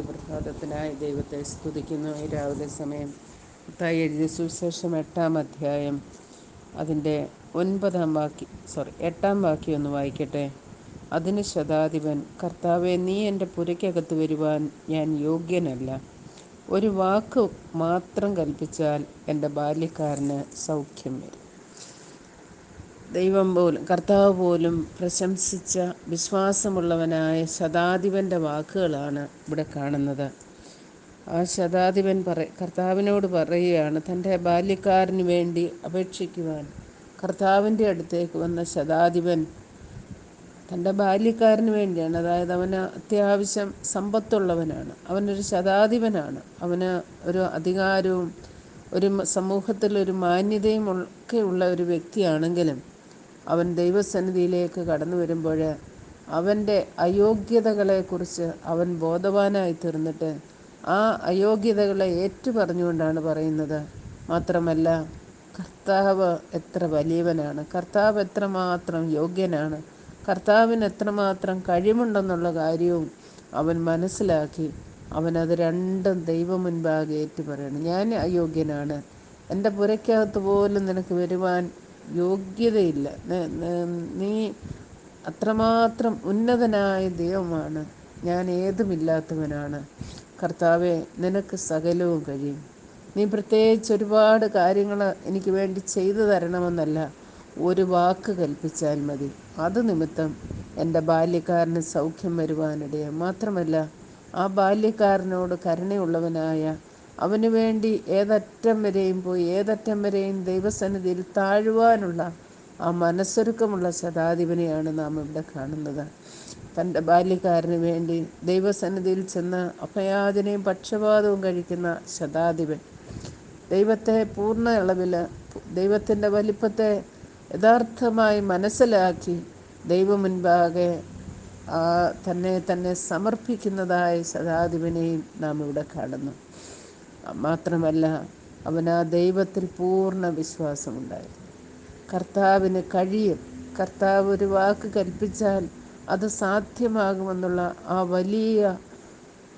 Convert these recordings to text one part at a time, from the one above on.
പ്രഭാതത്തിനായി ദൈവത്തെ സ്തുതിക്കുന്നു. ഈ രാവിലെ സമയം തായി എഴുതിയ സുവിശേഷം എട്ടാം അധ്യായം. അതിന്റെ ഒൻപതാം വാക്യം സോറി എട്ടാം വാക്യം ഒന്ന് വായിക്കട്ടെ. അതിന് ശതാധിപൻ കർത്താവെ നീ എന്റെ പുരയ്ക്കകത്ത് വരുവാൻ ഞാൻ യോഗ്യനല്ല. ഒരു വാക്ക് മാത്രം കൽപ്പിച്ചാൽ എന്റെ ബാല്യക്കാരന് സൗഖ്യം വരും. ദൈവം പോലും കർത്താവ് പോലും പ്രശംസിച്ച വിശ്വാസമുള്ളവനായ ശതാധിപന്റെ വാക്കുകളാണ് ഇവിടെ കാണുന്നത്. ആ ശതാധിപൻ പറ കർത്താവിനോട് പറയുകയാണ് തന്റെ ബാല്യക്കാരന് വേണ്ടി അപേക്ഷിക്കുവാൻ കർത്താവിന്റെ അടുത്തേക്ക് വന്ന ശതാധിപൻ തന്റെ ബാല്യക്കാരന് വേണ്ടിയാണ്. അതായത് അവന് അത്യാവശ്യം സമ്പത്തുള്ളവനാണ്. അവനൊരു ശതാധിപനാണ്. അവന് ഒരു അധികാരവും ഒരു സമൂഹത്തിൽ ഒരു മാന്യതയും ഒക്കെ ഉള്ള ഒരു വ്യക്തിയാണെങ്കിലും അവൻ ദൈവസന്നിധിയിലേക്ക് കടന്നു വരുമ്പോൾ അവന്റെ അയോഗ്യതകളെക്കുറിച്ച് അവൻ ബോധവാനായി തീർന്നിട്ട് ആ അയോഗ്യതകളെ ഏറ്റു പറഞ്ഞുകൊണ്ടാണ് പറയുന്നത്. മാത്രമല്ല കർത്താവ് എത്ര വലിയവനാണ്. കർത്താവ് എത്രമാത്രം യോഗ്യനാണ്. കർത്താവിന് എത്രമാത്രം കഴിവുണ്ടെന്നുള്ള കാര്യവും അവൻ മനസ്സിലാക്കി അവനത് രണ്ടും ദൈവം മുൻപാകെ ഏറ്റു പറയണം ഞാൻ അയോഗ്യനാണ്. എന്റെ പുരയ്ക്കകത്ത് പോലും നിനക്ക് വരുവാൻ യോഗ്യതയില്ല. നീ അത്രമാത്രം ഉന്നതനായ ദൈവമാണ്. ഞാൻ ഏതുമില്ലാത്തവനാണ്. കർത്താവെ നിനക്ക് സകലവും കഴിയും. നീ പ്രത്യേകിച്ച് ഒരുപാട് കാര്യങ്ങൾ എനിക്ക് വേണ്ടി ചെയ്തു തരണമെന്നല്ല. ഒരു വാക്ക് കൽപ്പിച്ചാൽ മതി. അത് നിമിത്തം എന്റെ ബാല്യക്കാരന് സൗഖ്യം വരുവാനിടയാണ് മാത്രമല്ല ആ ബാല്യക്കാരനോട് കരുണയുള്ളവനായ അവന് വേണ്ടി ഏതറ്റം വരെയും പോയി ഏതറ്റം വരെയും ദൈവസന്നിധിയിൽ താഴുവാനുള്ള ആ മനസ്സൊരുക്കമുള്ള ശതാധിപനെയാണ് നാം ഇവിടെ കാണുന്നത്. തന്റെ ബാല്യക്കാരന് വേണ്ടി ദൈവസന്നിധിയിൽ ചെന്ന് അഭയാചനയും പക്ഷപാതവും കഴിക്കുന്ന ശതാധിപൻ ദൈവത്തെ പൂർണ അളവിൽ ദൈവത്തിന്റെ വലിപ്പത്തെ യഥാർത്ഥമായി മനസ്സിലാക്കി ദൈവം മുൻപാകെ തന്നെ തന്നെ സമർപ്പിക്കുന്നതായ ശതാധിപനെയും നാം ഇവിടെ കാണുന്നു. മാത്രമല്ല അവൻ ആ ദൈവത്തിൽ പൂർണ വിശ്വാസമുണ്ടായിരുന്നു. കർത്താവിന് കഴിയും. കർത്താവ് ഒരു വാക്ക് കൽപ്പിച്ചാൽ അത് സാധ്യമാകുമെന്നുള്ള ആ വലിയ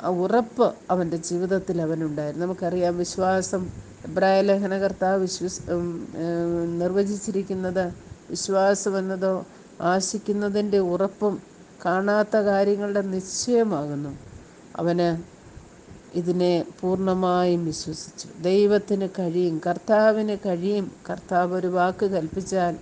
ഉറപ്പ് അവന്റെ ജീവിതത്തിൽ അവനുണ്ടായിരുന്നു. നമുക്കറിയാം വിശ്വാസം എബ്രായ ലേഖന കർത്താവ് വിശ്വസ് നിർവചിച്ചിരിക്കുന്നത് വിശ്വാസം എന്നതോ ആശിക്കുന്നതിന്റെ ഉറപ്പും കാണാത്ത കാര്യങ്ങളുടെ നിശ്ചയമാകുന്നു. അവന് ഇതിനെ പൂർണമായും വിശ്വസിച്ചു. ദൈവത്തിന് കഴിയും കർത്താവിന് കഴിയും. കർത്താവ് ഒരു വാക്ക് കൽപ്പിച്ചാൽ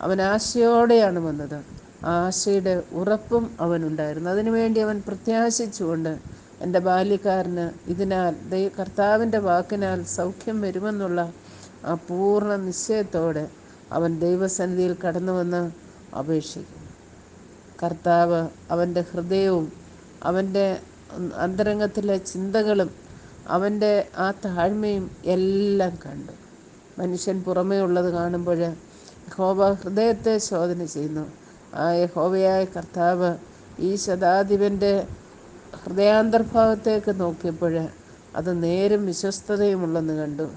അവൻ ആശയോടെയാണ് വന്നത്. ആശയുടെ ഉറപ്പും അവനുണ്ടായിരുന്നു. അതിനുവേണ്ടി അവൻ പ്രത്യാശിച്ചുകൊണ്ട് എന്റെ ബാല്യക്കാരന് ഇതിനാൽ ദൈ കർത്താവിന്റെ വാക്കിനാൽ സൗഖ്യം വരുമെന്നുള്ള ആ പൂർണ നിശ്ചയത്തോടെ അവൻ ദൈവസന്നിധിയിൽ കടന്നു വന്ന് അപേക്ഷിക്കും കർത്താവ് അവന്റെ ഹൃദയവും അവന്റെ അന്തരംഗത്തിലെ ചിന്തകളും അവന്റെ ആ താഴ്മയും എല്ലാം കണ്ടു. മനുഷ്യൻ പുറമേ ഉള്ളത് കാണുമ്പോൾ യഹോവ ഹൃദയത്തെ ശോധന ചെയ്യുന്നു. ആ യഹോവയായ കർത്താവ് ഈ ശതാധിപന്റെ ഹൃദയാന്തർഭാവത്തേക്ക് നോക്കിയപ്പോൾ അത് നേരും വിശ്വസ്തതയുമുള്ളെന്ന് കണ്ടു.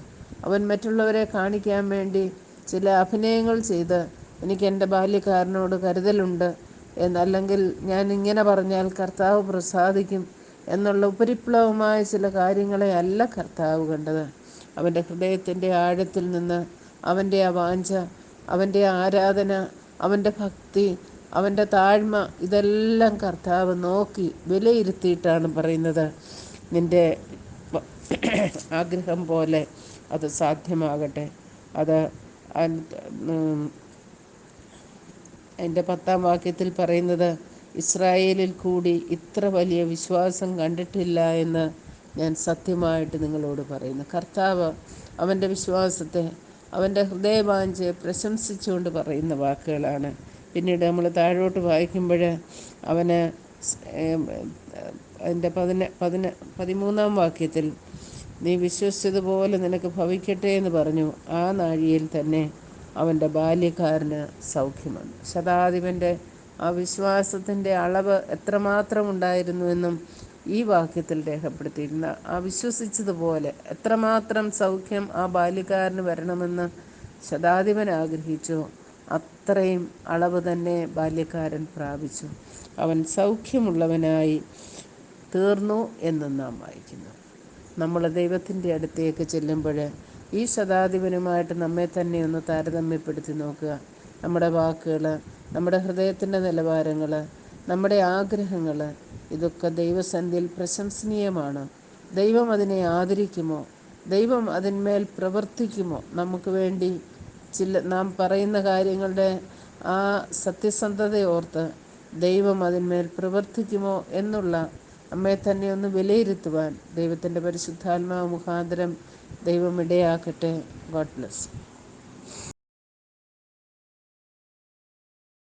അവൻ മറ്റുള്ളവരെ കാണിക്കാൻ വേണ്ടി ചില അഭിനയങ്ങൾ ചെയ്ത് എനിക്ക് എന്റെ ബാല്യക്കാരനോട് കരുതലുണ്ട് എന്നല്ലെങ്കിൽ ഞാൻ ഇങ്ങനെ പറഞ്ഞാൽ കർത്താവ് പ്രസാദിക്കും എന്നുള്ള ഉപരിപ്ലവമായ ചില കാര്യങ്ങളെ അല്ല കർത്താവ് കണ്ടത്. അവന്റെ ഹൃദയത്തിന്റെ ആഴത്തിൽ നിന്ന് അവന്റെ ആ വാഞ്ച അവന്റെ ആരാധന അവന്റെ ഭക്തി അവന്റെ താഴ്മ ഇതെല്ലാം കർത്താവ് നോക്കി വിലയിരുത്തിയിട്ടാണ് പറയുന്നത്. നിന്റെ ആഗ്രഹം പോലെ അത് സാധ്യമാകട്ടെ. അത് അതിന്റെ പത്താം വാക്യത്തിൽ പറയുന്നത് ഇസ്രായേലിൽ കൂടി ഇത്ര വലിയ വിശ്വാസം കണ്ടിട്ടില്ല എന്ന് ഞാൻ സത്യമായിട്ട് നിങ്ങളോട് പറയുന്നു. കർത്താവ് അവന്റെ വിശ്വാസത്തെ അവന്റെ ഹൃദയവാഞ്ചയെ പ്രശംസിച്ചുകൊണ്ട് പറയുന്ന വാക്കുകളാണ്. പിന്നീട് നമ്മൾ താഴോട്ട് വായിക്കുമ്പോൾ അവന് അതിന്റെ പതിന പതിന പതിമൂന്നാം വാക്യത്തിൽ നീ വിശ്വസിച്ചതുപോലെ നിനക്ക് ഭവിക്കട്ടെ എന്ന് പറഞ്ഞു. ആ നാഴിയിൽ തന്നെ അവന്റെ ബാല്യക്കാരന് സൗഖ്യമാണ് ശതാധിപന്റെ ആ വിശ്വാസത്തിന്റെ അളവ് എത്രമാത്രം ഉണ്ടായിരുന്നുവെന്നും ഈ വാക്യത്തിൽ രേഖപ്പെടുത്തിയിരുന്ന ആ വിശ്വസിച്ചതുപോലെ എത്രമാത്രം സൗഖ്യം ആ ബാല്യക്കാരന് വരണമെന്ന് ശതാധിപൻ ആഗ്രഹിച്ചു. അത്രയും അളവ് തന്നെ ബാല്യക്കാരൻ പ്രാപിച്ചു. അവൻ സൗഖ്യമുള്ളവനായി തീർന്നു എന്ന് നാം വായിക്കുന്നു. നമ്മൾ ദൈവത്തിന്റെ അടുത്തേക്ക് ചെല്ലുമ്പോൾ ഈ ശതാധിപനുമായിട്ട് നമ്മെ തന്നെ ഒന്ന് താരതമ്യപ്പെടുത്തി നോക്കുക. നമ്മുടെ വാക്കുകൾ നമ്മുടെ ഹൃദയത്തിന്റെ നിലവാരങ്ങൾ നമ്മുടെ ആഗ്രഹങ്ങൾ ഇതൊക്കെ ദൈവസന്ധിയിൽ പ്രശംസനീയമാണ്. ദൈവം അതിനെ ആദരിക്കുമോ? ദൈവം അതിന്മേൽ പ്രവർത്തിക്കുമോ? നമുക്ക് വേണ്ടി ചില നാം പറയുന്ന കാര്യങ്ങളുടെ ആ സത്യസന്ധതയോർത്ത് ദൈവം അതിന്മേൽ പ്രവർത്തിക്കുമോ എന്നുള്ള നമ്മെ തന്നെ ഒന്ന് വിലയിരുത്തുവാൻ ദൈവത്തിന്റെ പരിശുദ്ധാത്മാവ് മുഖാന്തരം ദൈവം ഇടയാക്കട്ടെ. God bless.